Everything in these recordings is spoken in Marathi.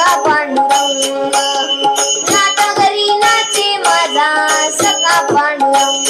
मुलगा पांडुरंग. नाता घरी नाचे माझा सखा पांडुरंग.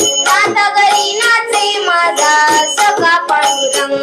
sa kaparurang